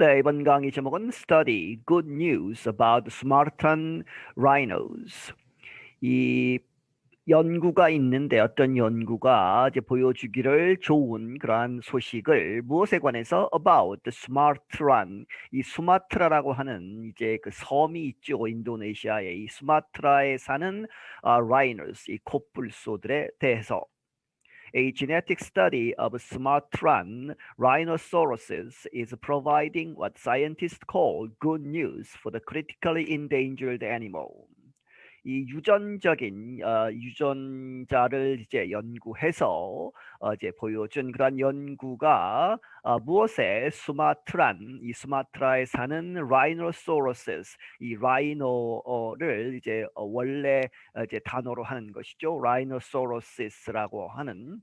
네, 이번 강의 제목은 Study Good News About Smartan Rhinos. 이 연구가 있는데 어떤 연구가 이제 보여주기를 좋은 그러한 소식을 무엇에 관해서 about Sumatran 이 수마트라라고 하는 이제 그 섬이 있죠 인도네시아의 이 수마트라에 사는 아, rhinos 이 코뿔소들에 대해서 A genetic study of Sumatran rhinoceroses is providing what scientists call good news for the critically endangered animal. 이 유전적인 어, 유전자를 이제 연구해서 어, 이제 보여준 그런 연구가 어, 무엇에? 수마트란 이 수마트라에 사는 rhinoceroses 이 라이노를 이제 어, 원래 어, 이제 단어로 하는 것이죠. rhinoceroses라고 하는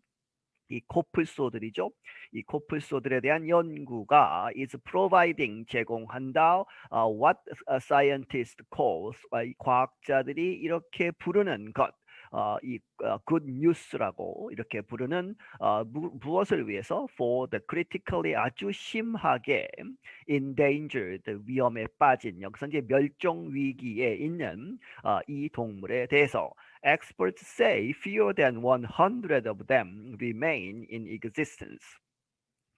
이 코뿔소들이죠. 이 코뿔소들에 대한 연구가 is providing 제공한다. Uh, what a scientist calls 이 과학자들이 이렇게 부르는 것. 어, 이 어, good news라고 이렇게 부르는 어, 무, 무엇을 위해서 for the critically 아주 심하게 endangered 위험에 빠진 여기서 이제 멸종 위기에 있는 어, 이 동물에 대해서 experts say fewer than 100 of them remain in existence.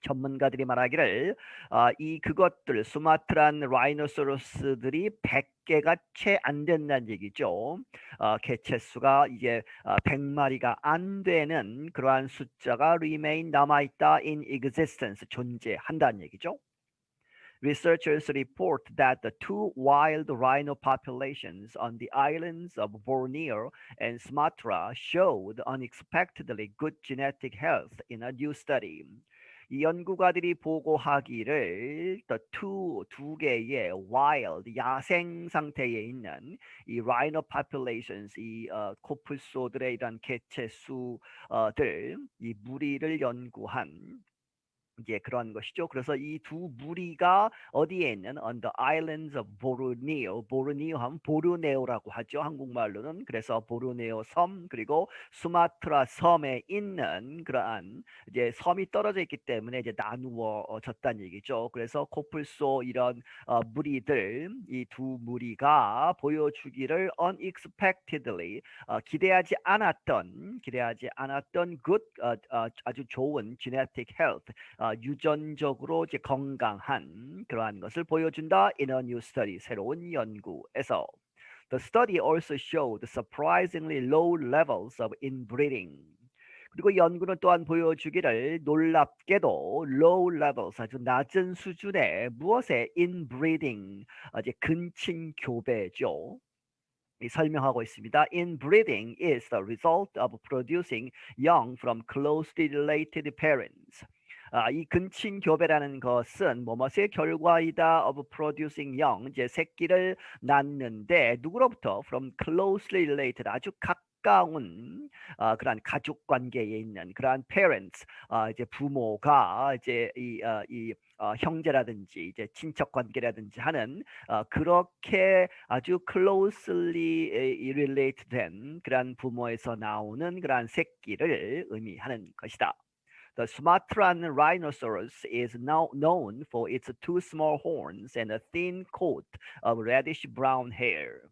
전문가들이 말하기를 어, 이 그것들 수마트란 라이노소러스들이 100개가 채 안 된다는 얘기죠. 어, 개체 수가 이제 어, 100마리가 안 되는 그러한 숫자가 remain 남아 있다 in existence 존재한다는 얘기죠. Researchers report that the two wild rhino populations on the islands of Borneo and Sumatra showed unexpectedly good genetic health in a new study. 이 연구가들이 보고하기를 the two 두 개의 wild 야생 상태에 있는 이 rhino populations 이 어, 코뿔소들의 이런 개체 수들 이 무리를 연구한 이제 그런 것이죠. 그래서 이 두 무리가 어디에 있는 on the islands of Borneo, 보르니오 하면 보르네오라고 하죠. 한국말로는 그래서 보르네오 섬 그리고 수마트라 섬에 있는 그러한 이제 섬이 떨어져 있기 때문에 이제 나누어졌다는 얘기죠. 그래서 코뿔소 이런 어, 무리들 이 두 무리가 보여주기를 unexpectedly 어, 기대하지 않았던 기대하지 않았던 good 어, 어, 아주 좋은 genetic health 어, 유전적으로 이제 건강한 그러한 것을 보여준다. In a new study, 새로운 연구에서. The study also showed surprisingly low levels of inbreeding. 그리고 연구는 또한 보여주기를 놀랍게도 low levels 아주 낮은 수준의 무엇에 inbreeding 이제 근친 교배죠. 설명하고 있습니다. Inbreeding is the result of producing young from closely related parents. 아, 이 근친 교배라는 것은 뭐뭐의 결과이다 of producing young 이제 새끼를 낳는데 누구로부터 from closely related 아주 가까운 어, 그러한 가족 관계에 있는 그러한 parents 어, 이제 부모가 이제 이, 어, 이 어, 형제라든지 이제 친척 관계라든지 하는 어, 그렇게 아주 closely related 된 그러한 부모에서 나오는 그러한 새끼를 의미하는 것이다. The Sumatran rhinoceros is now known for its two small horns and a thin coat of reddish brown hair.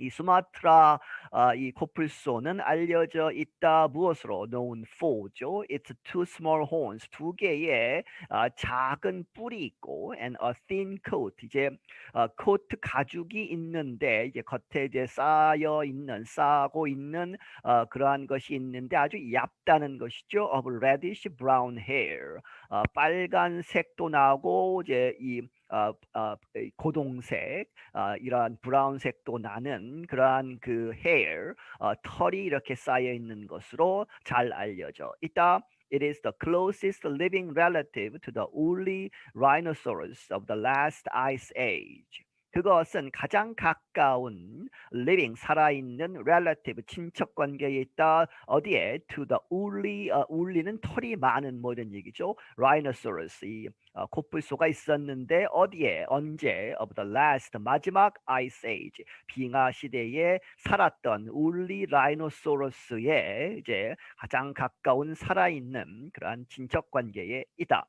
이 수마트라 아, 이 코뿔소는 알려져 있다 무엇으로 known for죠. It's two small horns 두 개의 아, 작은 뿔이 있고 and a thin coat 이제 아, 코트 가죽이 있는데 이제 겉에 이제 쌓여 있는 쌓고 있는 어, 그러한 것이 있는데 아주 얇다는 것이죠. of reddish brown hair 어, 빨간색도 나고 이제 이 어, 어, 고동색 어, 이러한 브라운색도 나는 그러한 그 hair 어, 털이 이렇게 쌓여 있는 것으로 잘 알려져 있다. It is the closest living relative to the woolly rhinoceros of the last ice age. 그것은 가장 가까운 living 살아있는 relative 친척 관계에 있다. 어디에? To the woolly 어, woolly는 털이 많은 뭐 이런 얘기죠. rhinoceros 이 어, 코뿔소가 있었는데 어디에? 언제? of the last 마지막 ice age 빙하 시대에 살았던 woolly rhinoceros의 이제 가장 가까운 살아있는 그러한 친척 관계에 있다.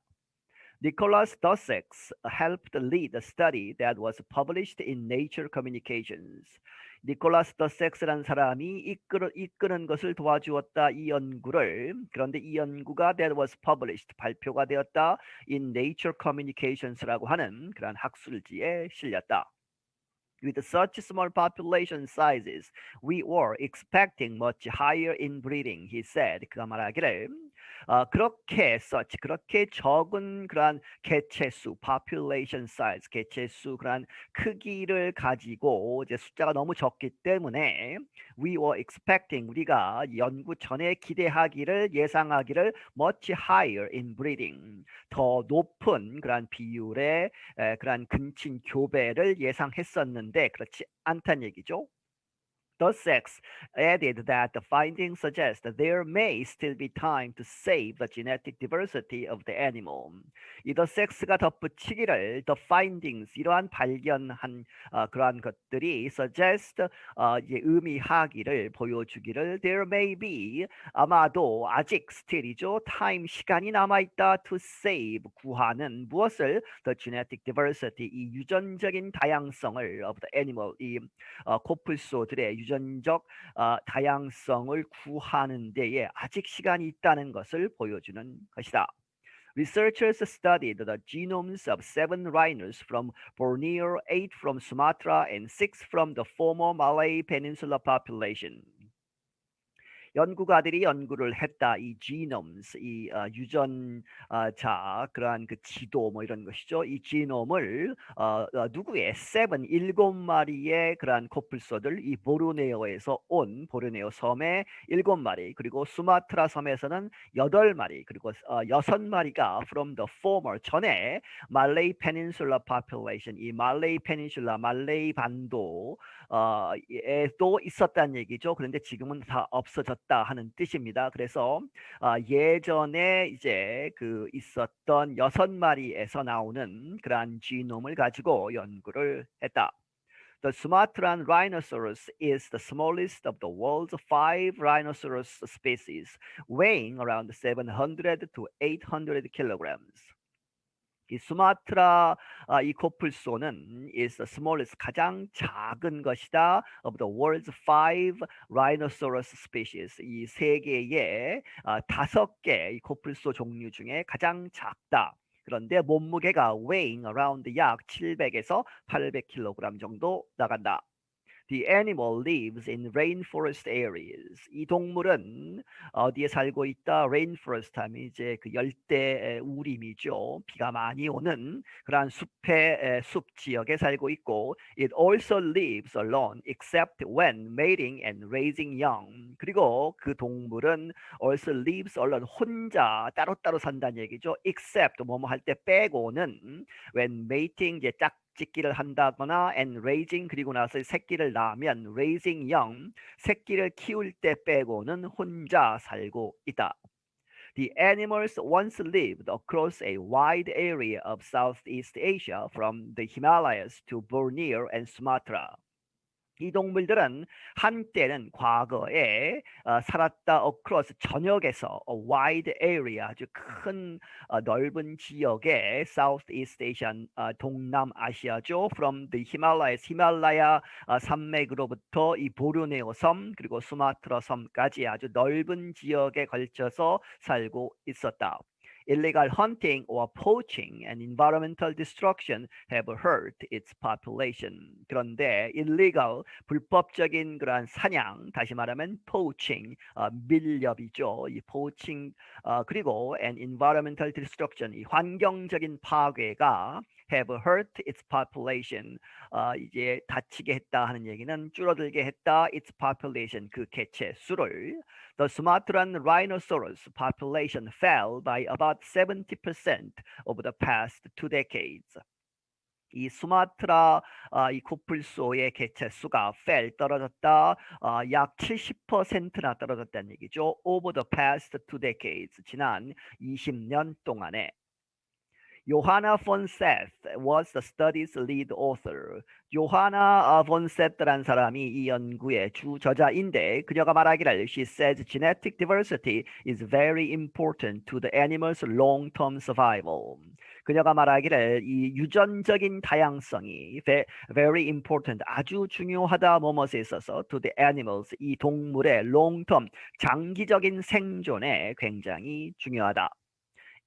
Nicholas Dossex helped lead a study that was published in Nature Communications. 니콜라스 더섹스라는 사람이 이끌어, 이끄는 것을 도와주었다 이 연구를 그런데 이 연구가 that was published 발표가 되었다 in Nature Communications라고 하는 그러한 학술지에 실렸다. With such small population sizes, we were expecting much higher inbreeding, he said. 그가 말하기를 어, 그렇게 such 그렇게 적은 그러한 개체수 population size 개체수 그러한 크기를 가지고 이제 숫자가 너무 적기 때문에 we were expecting 우리가 연구 전에 기대하기를 예상하기를 much higher in breeding 더 높은 그러한 비율의 에, 그러한 근친 교배를 예상했었는데 그렇지 않다는 얘기죠. The sex added that the findings suggest that there may still be time to save the genetic diversity of the animal. 이 the sex가 덧붙이기를 the findings 이러한 발견한 어, 그러한 것들이 suggest 어, 이제 의미하기를 보여주기를 there may be 아마도 아직 still이죠 time 시간이 남아 있다 to save 구하는 무엇을 the genetic diversity 이 유전적인 다양성을 of the animal 이 어, 코뿔소들의 유전 적 어, 다양성을 구하는 데에 아직 시간이 있다는 것을 보여주는 것이다. Researchers studied the genomes of seven rhinos from Borneo, eight from Sumatra, and six from the former Malay Peninsula population. 연구가들이 연구를 했다. 이 genomes, 이 어, 유전자 그러한 그 지도 뭐 이런 것이죠. 이 지놈을 어, 어, 누구의 seven 일곱 마리의 그러한 코뿔소들 이 보르네오에서 온 보르네오 섬의 일곱 마리 그리고 수마트라 섬에서는 여덟 마리 그리고 어, 여섯 마리가 from the former 전에 말레이 페닌슐라 population 이 말레이 페닌슐라 말레이 반도 어, 에도 있었다는 얘기죠. 그런데 지금은 다 없어졌 다 하는 뜻입니다. 그래서 어, 예전에 이제 그 있었던 여섯 마리에서 나오는 그러한 지놈을 가지고 연구를 했다. The Sumatran rhinoceros is the smallest of the world's five rhinoceros species, weighing around 700 to 800 kilograms. 이 수마트라 아, 이 코뿔소는 is the smallest 가장 작은 것이다 of the world's five rhinoceros species 이 세계의 아, 다섯 개의 코뿔소 종류 중에 가장 작다. 그런데 몸무게가 weighing around 약 700에서 800kg 정도 나간다. The animal lives in rainforest areas. 이 동물은 어디에 살고 있다? rainforest 하면 이제 그 열대 우림이죠. 비가 많이 오는 그러한 숲의 숲 지역에 살고 있고 it also lives alone except when mating and raising young. 그리고 그 동물은 also lives alone 혼자 따로따로 산다는 얘기죠. except 뭐뭐 할 때 빼고는 when mating 이제 짝 찍기를 한다거나 and raising 그리고 나서 새끼를 낳으면 raising young 새끼를 키울 때 빼고는 혼자 살고 있다. The animals once lived across a wide area of Southeast Asia from the Himalayas to Borneo and Sumatra. 이 동물들은 한때는 과거에 어, 살았다 across 전역에서 a wide area 아주 큰 어, 넓은 지역에 Southeast Asian 어, 동남아시아죠 from the Himalayas 히말라야 어, 산맥으로부터 이 보르네오 섬 그리고 수마트라 섬까지 아주 넓은 지역에 걸쳐서 살고 있었다. Illegal hunting or poaching and environmental destruction have hurt its population. 그런데 illegal 불법적인 그러한 사냥, 다시 말하면 poaching, 어, 밀렵이죠. 이 poaching 어, 그리고 and environmental destruction, 이 환경적인 파괴가 have hurt its population. 어, 이제 다치게 했다 하는 얘기는 줄어들게 했다 its population 그 개체 수를 The Sumatran rhinoceros population fell by about 70% over the past two decades. 이 수마트라 아, 이 코뿔소의 개체 수가 fell 떨어졌다 아, 약 70%나 떨어졌다는 얘기죠. Over the past two decades 지난 20년 동안에 Johanna von Seth was the study's lead author. 요하나 von Seth라는 사람이 이 연구의 주 저자인데 그녀가 말하기를 she says genetic diversity is very important to the animal's long-term survival. 그녀가 말하기를 이 유전적인 다양성이 very important 아주 중요하다 뭐뭇에 있어서 to the animals 이 동물의 long term 장기적인 생존에 굉장히 중요하다.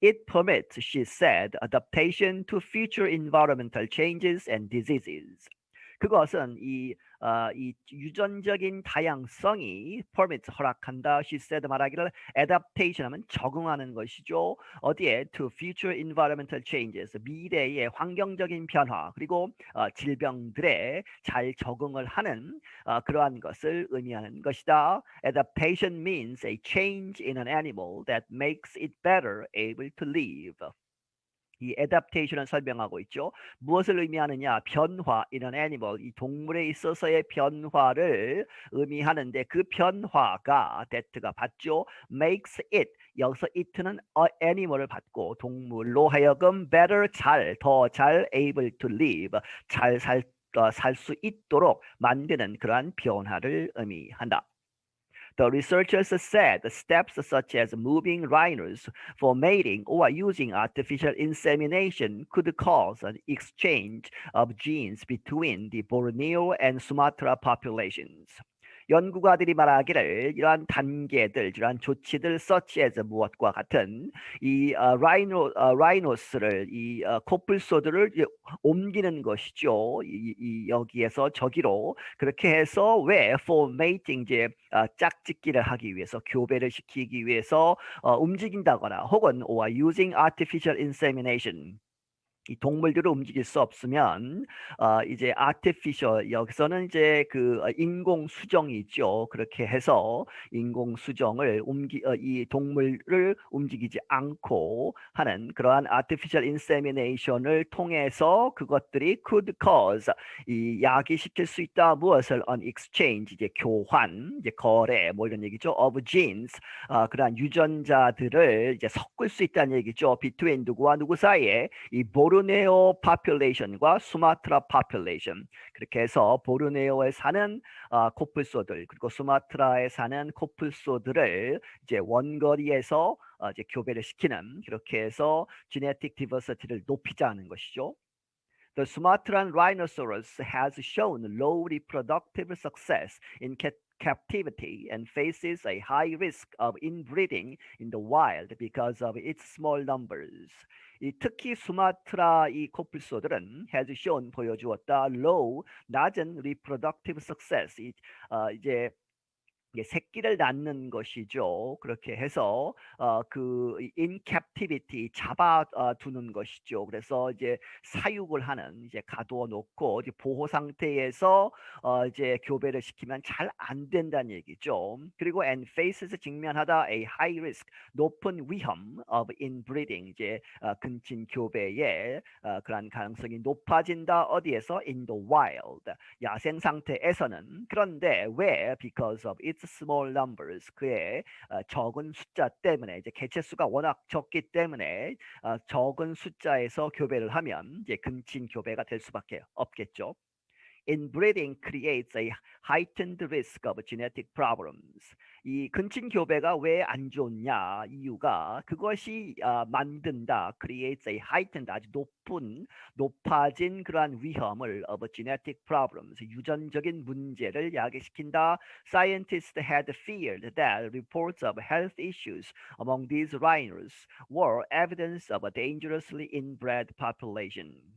It permits, she said, adaptation to future environmental changes and diseases. 그것은 이, 어, 이 유전적인 다양성이 permit 허락한다. She said 말하기를 adaptation 하면 적응하는 것이죠. 어디에 to future environmental changes 미래의 환경적인 변화 그리고 어, 질병들에 잘 적응을 하는 어, 그러한 것을 의미하는 것이다. Adaptation means a change in an animal that makes it better able to live. 이 adaptation을 설명하고 있죠. 무엇을 의미하느냐? 변화, 이런 animal, 이 동물에 있어서의 변화를 의미하는데 그 변화가 that가 받죠. makes it 여기서 it는 animal을 받고 동물로 하여금 better 잘, 더 잘 able to live 잘살살수 있도록 만드는 그러한 변화를 의미한다. The researchers said steps such as moving rhinos for mating or using artificial insemination could cause an exchange of genes between the Borneo and Sumatra populations. 연구가들이 말하기를 이러한 단계들, 이러한 조치들 as 무엇과 같은 이 어, 라이노 어, 라이노스를 이 어, 코뿔소들을 옮기는 것이죠. 이, 이 여기에서 저기로 그렇게 해서 왜 for mating 이제 어, 짝짓기를 하기 위해서 교배를 시키기 위해서 어, 움직인다거나 혹은 or using artificial insemination 이 동물들을 움직일 수 없으면 어, 이제 artificial 여기서는 이제 그 인공 수정이 있죠. 그렇게 해서 인공 수정을 옮기 어, 이 동물을 움직이지 않고 하는 그러한 artificial insemination을 통해서 그것들이 could cause 이 야기시킬 수 있다. 무엇을? on exchange 이제 교환 이제 거래 뭐 이런 얘기죠. of genes. 어, 그러한 유전자들을 이제 섞을 수 있다는 얘기죠. between 누구와 누구 사이에. 이 보르 보르네오 파퓰레이션과 수마트라 파퓰레이션 그렇게 해서 보르네오에 사는 어, 코뿔소들 그리고 수마트라에 사는 코뿔소들을 이제 원거리에서 어, 이제 교배를 시키는 그렇게 해서 genetic diversity를 높이자는 것이죠. The Sumatran rhinoceros has shown low reproductive success in captivity and faces a high risk of inbreeding in the wild because of its small numbers. 이 특히 수마트라 이 코뿔소들은 has shown 보여주었다 low 낮은 reproductive success 이, 어, 이제 새끼를 낳는 것이죠. 그렇게 해서 어, 그 in captivity 잡아 어, 두는 것이죠. 그래서 이제 사육을 하는 이제 가두어 놓고 이제 보호 상태에서 어, 이제 교배를 시키면 잘 안 된다는 얘기죠. 그리고 and faces 직면하다 a high risk 높은 위험 of inbreeding 이제 어, 근친 교배에 어, 그런 가능성이 높아진다. 어디에서 in the wild 야생 상태에서는 그런데 왜 because of its small numbers 그의 어, 적은 숫자 때문에 이제 개체 수가 워낙 적기 때문에 어, 적은 숫자에서 교배를 하면 이제 근친 교배가 될 수밖에 없겠죠. Inbreeding creates a heightened risk of genetic problems. 이 근친 교배가 왜 안 좋냐 이유가 그것이 어, 만든다 creates a heightened 아주 높은 높아진 그러한 위험을 of genetic problems 유전적인 문제를 야기시킨다. Scientists had feared that reports of health issues among these rhinos were evidence of a dangerously inbred population.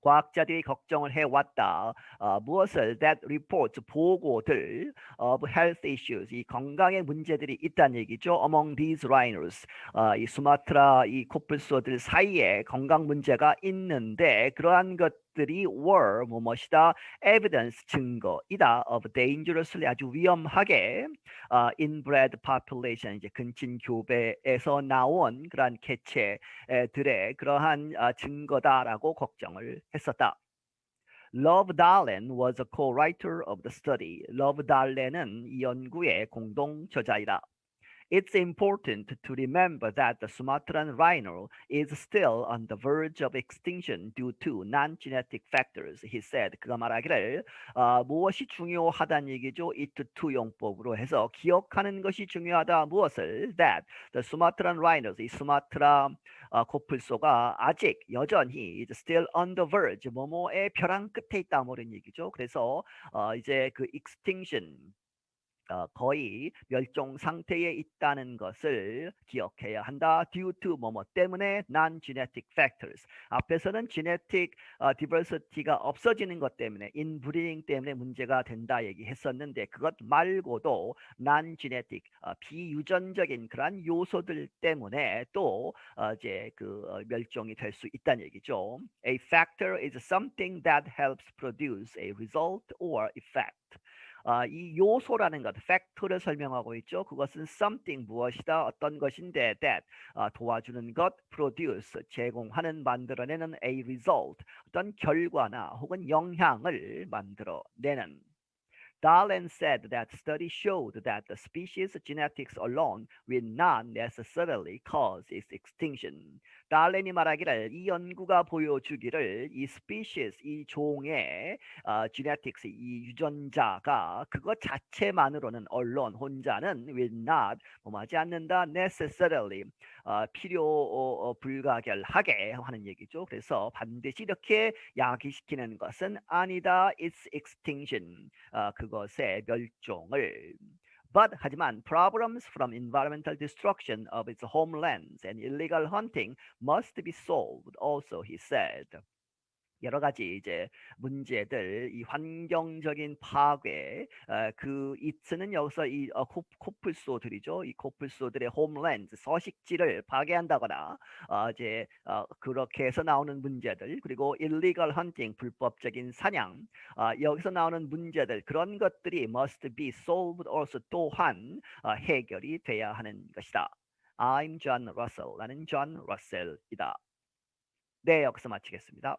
과학자들이 걱정을 해왔다. 어, 무엇을 that reports 보고들 of health issues 이 건강의 문제들이 있다는 얘기죠. Among these rhinos 어, 이 수마트라 이 코뿔소들 사이에 건강 문제가 있는데 그러한 것 것들이 were 무엇이다 evidence 증거이다 of dangerously 아주 위험하게 uh, inbred population 이제 근친 교배에서 나온 그러한 개체들의 그러한 uh, 증거다라고 걱정을 했었다. Love Darlen was a co-writer of the study. Love Darlen은 이 연구의 공동 저자이다. It's important to remember that the Sumatran rhino is still on the verge of extinction due to non-genetic factors, he said. 그가 말하기를 어, 무엇이 중요하다는 얘기죠? it to 용법으로 해서 기억하는 것이 중요하다. 무엇을? That the Sumatran rhinos, 이 수마트라 어, 코뿔소가 아직 여전히 is still on the verge 뭐뭐의 벼랑 끝에 있다 뭐 이런 얘기죠. 그래서 어, 이제 그 extinction 어, 거의 멸종 상태에 있다는 것을 기억해야 한다. due to 뭐뭐 때문에 non-genetic factors. 앞에서는 genetic 어, diversity가 없어지는 것 때문에 inbreeding 때문에 문제가 된다 얘기했었는데 그것 말고도 non-genetic 어, 비유전적인 그러한 요소들 때문에 또 어, 이제 그 어, 멸종이 될 수 있다는 얘기죠. A factor is something that helps produce a result or effect. 아, 이 요소라는 것, factor를 설명하고 있죠. 그것은 something 무엇이다, 어떤 것인데 that 아, 도와주는 것, produce 제공하는, 만들어내는 a result 어떤 결과나 혹은 영향을 만들어내는. Darlin said that study showed that the species genetics alone will not necessarily cause its extinction. 달렌이 말하기를 이 연구가 보여주기를 이 species 이 종의 어, genetics 이 유전자가 그것 자체만으로는 언론 혼자는 will not 뭐하지 않는다 necessarily 어, 필요 어, 불가결하게 하는 얘기죠. 그래서 반드시 이렇게 야기시키는 것은 아니다. Its extinction 어, 그 것의 멸종을 But 하지만 problems from environmental destruction of its homelands and illegal hunting must be solved also, he said. 여러 가지 이제 문제들, 이 환경적인 파괴, 어, 그 이츠는 여기서 이 어, 코, 코뿔소들이죠. 이 코뿔소들의 홈랜드, 서식지를 파괴한다거나 어, 이제 어, 그렇게 해서 나오는 문제들, 그리고 illegal hunting, 불법적인 사냥, 어, 여기서 나오는 문제들, 그런 것들이 must be solved also 또한 어, 해결이 돼야 하는 것이다. I'm John Russell. 나는 John Russell이다. 네, 여기서 마치겠습니다.